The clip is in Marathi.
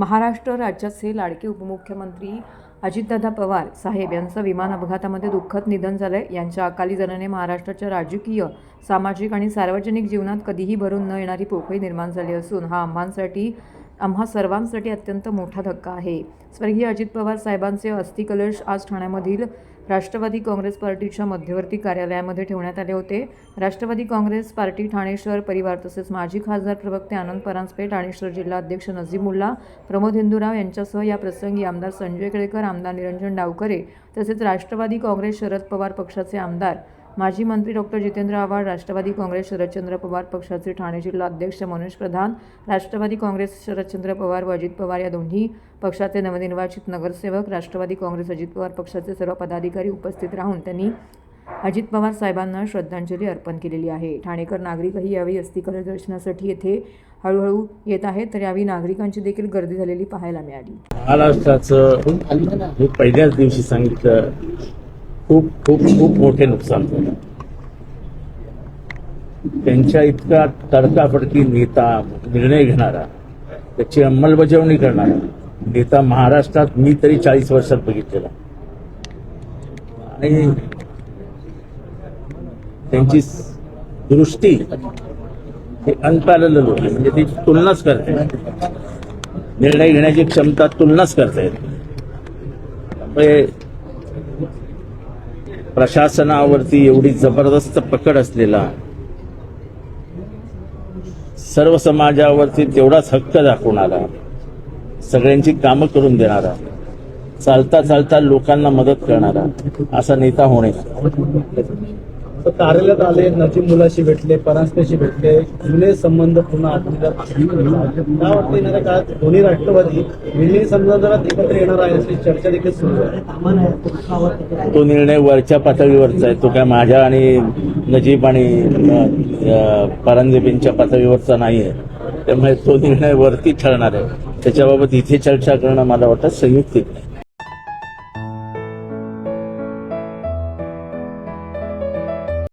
महाराष्ट्र राज्याचे लाडके उपमुख्यमंत्री अजितदादा पवार साहेब यांचं विमान अपघातामध्ये दुःखद निधन झालं आहे यांच्या अकाली जनाने महाराष्ट्राच्या राजकीय सामाजिक आणि सार्वजनिक जीवनात कधीही भरून न येणारी पोकळी निर्माण झाली असून हा आम्हांसाठी आम्हा सर्वांसाठी अत्यंत मोठा धक्का आहे. स्वर्गीय अजित पवार साहेबांचे अस्थिकलश आज ठाण्यामधील राष्ट्रवादी काँग्रेस पार्टीच्या मध्यवर्ती कार्यालयामध्ये ठेवण्यात आले होते. राष्ट्रवादी काँग्रेस पार्टी ठाणे शहर परिवार तसेच माजी खासदार प्रवक्ते आनंद परांजपे ठाणे शहर जिल्हा अध्यक्ष नजीमुल्ला प्रमोद हिंदूराव यांच्यासह या प्रसंगी आमदार संजय केळेकर आमदार निरंजन डावकरे तसेच राष्ट्रवादी काँग्रेस शरद पवार पक्षाचे आमदार माजी मंत्री डॉक्टर जितेंद्र आव्हाड राष्ट्रवादी काँग्रेस शरदचंद्र पवार पक्षाचे ठाणे जिल्हा अध्यक्ष मनोज प्रधान राष्ट्रवादी काँग्रेस शरदचंद्र पवार व अजित पवार या दोन्ही पक्षाचे नवनिर्वाचित नगरसेवक राष्ट्रवादी काँग्रेस अजित पवार पक्षाचे सर्व पदाधिकारी उपस्थित राहून त्यांनी अजित पवार साहेबांना श्रद्धांजली अर्पण केलेली आहे. ठाणेकर नागरिकही यावेळी अस्थिकलश दर्शनासाठी येथे हळूहळू येत आहेत तर यावेळी नागरिकांची देखील गर्दी झालेली पाहायला मिळाली. महाराष्ट्राचं पहिल्याच दिवशी सांगितलं खूप खूप खूप मोठे नुकसान झालं. त्यांच्या इतका तडकाफडकी नेता निर्णय घेणारा त्याची अंमलबजावणी करणारा नेता महाराष्ट्रात मी तरी चाळीस वर्षात बघितलेला. आणि त्यांची दृष्टी हे अनपॅरल होती. म्हणजे ती तुलनाच करते निर्णय घेण्याची क्षमता तुलनाच करता येते त्यामुळे प्रशासनावरती एवढी जबरदस्त पकड असलेला सर्व समाजावरती तेवढाच हक्क दाखवणारा सगळ्यांची कामं करून देणारा चालता चालता लोकांना मदत करणारा असा नेता होणे. कार्यालयात आले नजीब मुलाशी भेटले परांजपेशी भेटले जुने संबंध पुन्हा आठवतात काय वाटतं येणाऱ्या काळात दोन्ही राष्ट्रवादी विलीन संबंधात एकत्र येणार आहे अशी चर्चा देखील सुरू आहे. तो निर्णय वरच्या पातळीवरचा आहे. तो काय माझ्या आणि नजीब आणि परांजपेंच्या पातळीवरचा नाही आहे त्यामुळे तो निर्णय वरती ठरणार आहे. त्याच्याबाबत इथे चर्चा करणं मला वाटतं संयुक्तिक नाही.